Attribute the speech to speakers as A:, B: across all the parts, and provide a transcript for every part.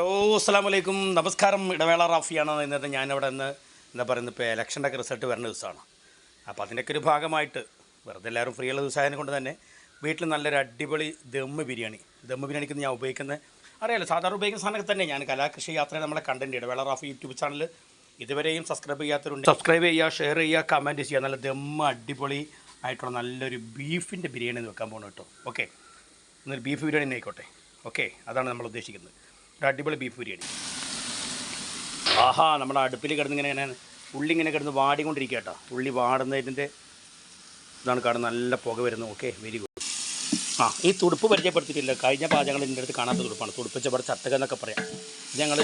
A: Hello അസ്സാം വലൈക്കും നമസ്കാരം. ഇടവേള റാഫിയാണ്. ഇന്നത്തെ ഞാനിവിടെ നിന്ന് എന്താ പറയുന്നത് ഇപ്പോൾ ഇലക്ഷന്റെ ഒക്കെ റിസൾട്ട് വരുന്ന ദിവസമാണ്. അപ്പോൾ അതിന്റെയൊക്കെ ഒരു ഭാഗമായിട്ട് വെറുതെ എല്ലാവരും ഫ്രീ ഉള്ള ദിവസമായതിനെ കൊണ്ട് തന്നെ വീട്ടിൽ നല്ലൊരു അടിപൊളി ദമ്മ് ബിരിയാണി. ദമ്മ് ബിരിയാണിക്ക് ഞാൻ ഉപയോഗിക്കുന്നത് അറിയാലോ സാധാരണ ഉപയോഗിക്കുന്ന സാധനമൊക്കെ തന്നെ ഞാൻ കലാകൃഷി യാത്രയെ നമ്മളെ content Idavela Rafi YouTube channel ഇതുവരെയും സബ്സ്ക്രൈബ് ചെയ്യാത്തവരുണ്ട് സബ്സ്ക്രൈബ് ചെയ്യുക ഷെയർ ചെയ്യുക കമന്റ് ചെയ്യുക. നല്ല ദമ്മ് അടിപൊളി ആയിട്ടുള്ള നല്ലൊരു ബീഫിന്റെ ബിരിയാണി വെക്കാൻ പോകണം കേട്ടോ. ഓക്കെ എന്നൊരു ബീഫ് ബിരിയാണി ആയിക്കോട്ടെ. ഓക്കെ അതാണ് നമ്മൾ ഉദ്ദേശിക്കുന്നത്. ഒരു അടിപൊളി ബീഫ് ബിരിയാണി. ആഹാ നമ്മുടെ അടുപ്പിൽ കിടന്നിങ്ങനെ ഇങ്ങനെ ഉള്ളി ഇങ്ങനെ കിടന്ന് വാടിക്കൊണ്ടിരിക്കുക കേട്ടോ ഉള്ളി വാടുന്നതിന്റെ ഇതാണ് കാണുന്നത്. നല്ല പുക വരുന്നു. ഓക്കെ വെരി ഗുഡ് ആ ഈ തുടുപ്പ് പരിചയപ്പെടുത്തിയിട്ടില്ല. കഴിഞ്ഞ പാചകങ്ങൾ എന്റെ അടുത്ത് കാണാത്ത തുടുപ്പാണ്. തുടുപ്പിച്ച ഇവിടെ ചത്തക എന്നൊക്കെ പറയാം. ഞങ്ങൾ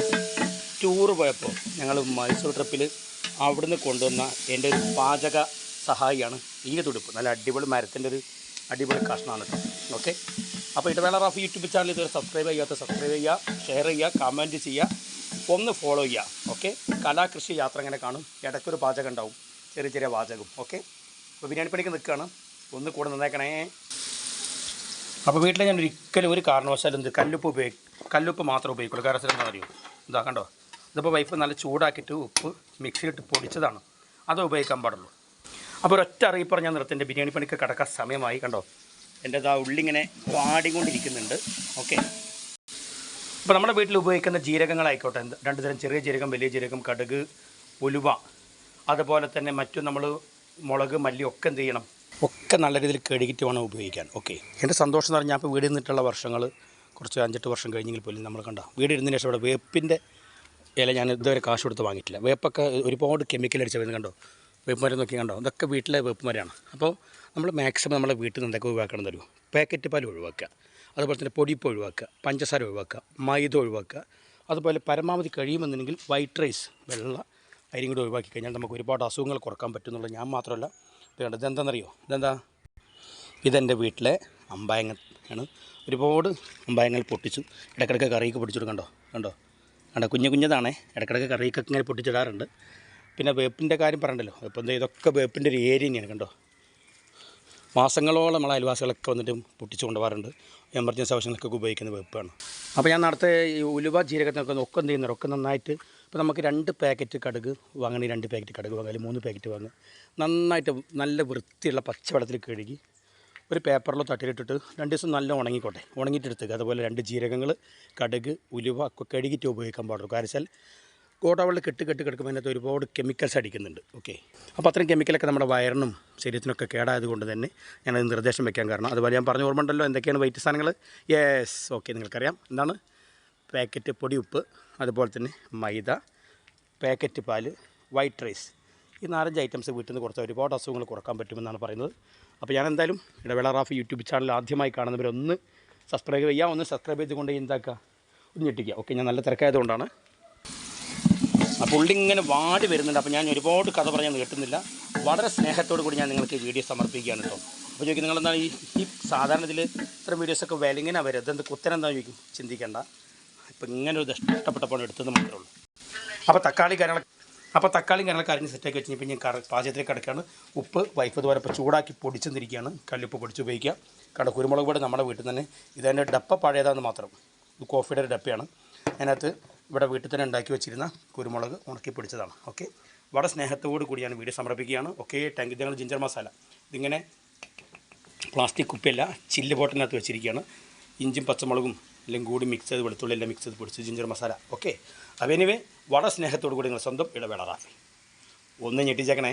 A: ടൂറ് പോയപ്പോൾ ഞങ്ങൾ മൈസൂർ ട്രിപ്പിൽ അവിടുന്ന് കൊണ്ടുവന്ന എന്റെ ഒരു പാചക സഹായിയാണ് ഈ തുടുപ്പ്. നല്ല അടിപൊളി മരത്തിന്റെ ഒരു അടിപൊളി കഷ്ണമാണ് ഓക്കെ അപ്പോൾ ഇടവേള റാഫി യൂട്യൂബ് ചാനൽ ഇതുവരെ സബ്സ്ക്രൈബ് ചെയ്യാത്ത സബ്സ്ക്രൈബ് ചെയ്യുക ഷെയർ ചെയ്യുക കമന്റ് ചെയ്യുക ഒന്ന് ഫോളോ ചെയ്യുക ഓക്കെ കലാകൃഷി യാത്ര ഇങ്ങനെ കാണും. ഇടയ്ക്കൊരു പാചകം ഉണ്ടാവും. ചെറിയ ചെറിയ പാചകം ഓക്കെ അപ്പോൾ ബിരിയാണി പണിക്ക് നിൽക്കുകയാണ് ഒന്ന് കൂടെ നന്നാക്കണേ അപ്പോൾ വീട്ടിൽ ഞാൻ ഒരിക്കലും ഒരു കാരണവശാലും എന്ത് കല്ലുപ്പ് ഉപയോഗിക്കും കല്ലുപ്പ് മാത്രം ഉപയോഗിക്കുള്ളൂ. കാരണം എന്താ അറിയോ? ഇതാ കണ്ടോ? ഇതിപ്പോൾ വൈഫ് നല്ല ചൂടാക്കിയിട്ട് ഉപ്പ് മിക്സിയിലിട്ട് പൊടിച്ചതാണ്. അത് ഉപയോഗിക്കാൻ പാടുള്ളൂ. അപ്പോൾ ഒരൊറ്റ അറിയിപ്പറ ഞാൻ നിർത്തിന്റെ ബിരിയാണി പണിക്ക് കിടക്കാൻ സമയമായി കണ്ടോ? എന്റെ ആ ഉള്ളിങ്ങനെ വാടിക്കൊണ്ടിരിക്കുന്നുണ്ട് ഓക്കെ. അപ്പോൾ നമ്മുടെ വീട്ടിൽ ഉപയോഗിക്കുന്ന ജീരകങ്ങളായിക്കോട്ടെ. എന്ത് രണ്ട് തരം ചെറിയ ജീരകം വലിയ ജീരകം കടുക് ഉലുവ അതുപോലെ തന്നെ മറ്റു നമ്മൾ മുളക് മല്ലി ഒക്കെ എന്ത് ചെയ്യണം? ഒക്കെ നല്ല രീതിയിൽ കഴുകിയിട്ട് വേണം ഉപയോഗിക്കാൻ. ഓക്കെ. എന്റെ സന്തോഷം എന്ന് പറഞ്ഞാൽ ഇപ്പോൾ വീട് നിന്നിട്ടുള്ള വർഷങ്ങൾ കുറച്ച് അഞ്ചെട്ട് വർഷം കഴിഞ്ഞെങ്കിൽ പോലും നമ്മൾ കണ്ട വീട് ഇരുന്നതിന് ശേഷം ഇവിടെ വേപ്പിന്റെ ഇല ഞാൻ ഇതുവരെ കാശ് കൊടുത്ത് വാങ്ങിയിട്ടില്ല. വേപ്പൊക്കെ ഒരുപാട് കെമിക്കൽ അടിച്ച് വരുന്നത് കണ്ടോ? വേപ്പ് മരം നോക്കി കണ്ടോ? ഇതൊക്കെ വീട്ടിലെ വെപ്പുമരാണ്. അപ്പോൾ നമ്മൾ മാക്സിമം നമ്മളെ വീട്ടിൽ നിന്ന് എന്തൊക്കെ ഒഴിവാക്കണം തരും പാക്കറ്റ് പാൽ ഒഴിവാക്കുക. അതുപോലെ തന്നെ പൊടിപ്പ് ഒഴിവാക്കുക. പഞ്ചസാര ഒഴിവാക്കുക. മൈദ ഒഴിവാക്കുക. അതുപോലെ പരമാവധി കഴിയുമെന്നുണ്ടെങ്കിൽ വൈറ്റ് റൈസ് വെള്ള അരിയും കൂടി ഒഴിവാക്കി കഴിഞ്ഞാൽ നമുക്ക് ഒരുപാട് അസുഖങ്ങൾ കുറയ്ക്കാൻ പറ്റുന്നുള്ള ഞാൻ മാത്രമല്ല ഇത് ഇതെന്താണെന്നറിയോ ഇതെന്താ ഇതെന്റെ വീട്ടിലെ അമ്പായങ്ങൾ ആണ്. ഒരുപാട് അമ്പായങ്ങൾ പൊട്ടിച്ചു. ഇടയ്ക്കിടയ്ക്ക് കറിയൊക്കെ പൊട്ടിച്ചു കണ്ടോ? കണ്ടോ? കണ്ടോ? കുഞ്ഞു കുഞ്ഞതാണേ. ഇടയ്ക്കിടയ്ക്ക് കറിയൊക്കെ ഇങ്ങനെ പൊട്ടിച്ചിടാറുണ്ട്. പിന്നെ വേപ്പിന്റെ കാര്യം പറയണ്ടല്ലോ. എന്താ ഇതൊക്കെ വേപ്പിന്റെ ഒരു ഏരിയ തന്നെയാണ് കണ്ടോ? മാസങ്ങളോളം നമ്മളെ അയൽവാസികളൊക്കെ വന്നിട്ട് പൊട്ടിച്ചു കൊണ്ടുപോകാറുണ്ട്. എമർജൻസി ആവശ്യങ്ങൾക്കൊക്കെ ഉപയോഗിക്കുന്ന വെപ്പാണ്. അപ്പോൾ ഞാൻ നടത്തെ ഈ ഉലുവ ജീരകത്തിനൊക്കെ ഒക്കെ എന്ത് ചെയ്യുന്നത് ഒക്കെ നന്നായിട്ട് ഇപ്പോൾ നമുക്ക് രണ്ട് പാക്കറ്റ് കടുക് വാങ്ങണേ രണ്ട് പാക്കറ്റ് കടുക് വാങ്ങാൻ മൂന്ന് പാക്കറ്റ് വാങ്ങുക നന്നായിട്ട് നല്ല വൃത്തിയുള്ള പച്ചവെള്ളത്തിൽ കഴുകി ഒരു പേപ്പറിലോ തട്ടിലിട്ടിട്ട് രണ്ട് ദിവസം നല്ല ഉണങ്ങിക്കോട്ടെ. ഉണങ്ങിയിട്ട് എടുത്തുക അതുപോലെ രണ്ട് ജീരകങ്ങൾ കടുക് ഉലുവ ഒക്കെ കഴുകിയിട്ട് ഉപയോഗിക്കാൻ പാടുള്ളൂ. കാരണം വെച്ചാൽ ഗോഡാവെള്ളം കെട്ട് കെട്ട് കിടക്കുമ്പോൾ അതിനകത്ത് ഒരുപാട് കെമിക്കൽസ് അടിക്കുന്നുണ്ട്. ഓക്കെ അപ്പോൾ അത്രയും കെമിക്കലൊക്കെ നമ്മുടെ വയറിനും ശരീരത്തിനൊക്കെ കേടായത് കൊണ്ട് തന്നെ ഞാനത് നിർദ്ദേശം വെക്കാൻ കാരണം. അതുപോലെ ഞാൻ പറഞ്ഞ ഓർമ്മ ഉണ്ടല്ലോ എന്തൊക്കെയാണ് വൈറ്റ് സാധനങ്ങൾ? യെസ് ഓക്കെ നിങ്ങൾക്കറിയാം. എന്താണ്? പാക്കറ്റ് പൊടി ഉപ്പ് അതുപോലെ തന്നെ മൈദ പാക്കറ്റ് പാൽ വൈറ്റ് റൈസ് ഈ നാലഞ്ച് ഐറ്റംസ് വീട്ടിൽ നിന്ന് കുറച്ച് ഒരുപാട് അസുഖങ്ങൾ കുറയ്ക്കാൻ പറ്റുമെന്നാണ് പറയുന്നത്. അപ്പോൾ ഞാൻ എന്തായാലും ഇടവേള റാഫി യൂട്യൂബ് ചാനൽ ആദ്യമായി കാണുന്നവരൊന്ന് സബ്സ്ക്രൈബ് ചെയ്യുക. ഒന്ന് സബ്സ്ക്രൈബ് ചെയ്തുകൊണ്ട് എന്താക്കുക? ഒന്ന് ഞെട്ടിക്കുക. ഓക്കെ ഞാൻ നല്ല തിരക്കായതുകൊണ്ടാണ് അപ്പോൾ പുള്ളി ഇങ്ങനെ വാടി വരുന്നുണ്ട്. അപ്പോൾ ഞാൻ ഒരുപാട് കഥ പറഞ്ഞാൽ കേട്ടുന്നില്ല. വളരെ സ്നേഹത്തോടു കൂടി ഞാൻ നിങ്ങൾക്ക് വീഡിയോ സമർപ്പിക്കുകയാണ് കേട്ടോ. അപ്പോൾ ചോദിക്കും നിങ്ങളെന്താ ഈ ഈ സാധാരണ ഇതിൽ ഇത്തരം വീഡിയോസൊക്കെ വിലങ്ങനെ വരും അതെന്ത് കുത്തനെന്താ ചോദിക്കും? ചിന്തിക്കേണ്ട. ഇപ്പം ഇങ്ങനെ ഒരു ഇഷ്ടപ്പെട്ടപ്പോൾ എടുത്തത് മാത്രമേ ഉള്ളൂ. അപ്പോൾ തക്കാളി കാര്യങ്ങൾ അപ്പോൾ തക്കാളി കാര്യങ്ങളൊക്കെ അരിഞ്ഞ് സെറ്റാക്കി വെച്ച് ഇപ്പം ഞാൻ കറ പാചകത്തിലേക്ക് കിടക്കുകയാണ്. ഉപ്പ് വൈഫ് ഇതുപോലെ ഇപ്പോൾ ചൂടാക്കി പൊടിച്ചെന്നിരിക്കുകയാണ്. കല്ലുപ്പ് പൊടിച്ച് ഉപയോഗിക്കുക. കണ്ട കുരുമുളക് പൊടി നമ്മുടെ വീട്ടിൽ തന്നെ ഇതെന്റെ ഡപ്പ പഴയതാണെന്ന് മാത്രം. ഇത് കോഫിയുടെ ഡപ്പയാണ്. അതിനകത്ത് ഇവിടെ വീട്ടിൽ തന്നെ ഉണ്ടാക്കി വെച്ചിരുന്ന കുരുമുളക് ഉണക്കി പിടിച്ചതാണ്. ഓക്കെ വളരെ സ്നേഹത്തോടു കൂടി ഞാൻ വീഡിയോ സമർപ്പിക്കുകയാണ് ഓക്കെ ടാങ്ക് ഇതാണ് ജിഞ്ചർ മസാല ഇതിങ്ങനെ പ്ലാസ്റ്റിക് കുപ്പിയല്ല ചില്ല് ബോട്ടിനകത്ത് വെച്ചിരിക്കുകയാണ്. ഇഞ്ചും പച്ചമുളകും എല്ലാം കൂടി മിക്സ് ചെയ്ത് വെളുത്തുള്ളി എല്ലാം മിക്സ് ചെയ്ത് പൊടിച്ച് ജിഞ്ചർ മസാല ഓക്കെ അപ്പോൾ എനിവേ വളരെ സ്നേഹത്തോടു കൂടി നിങ്ങൾ സ്വന്തം ഇടവേള ഒന്ന് ഞെട്ടിച്ചേക്കണേ.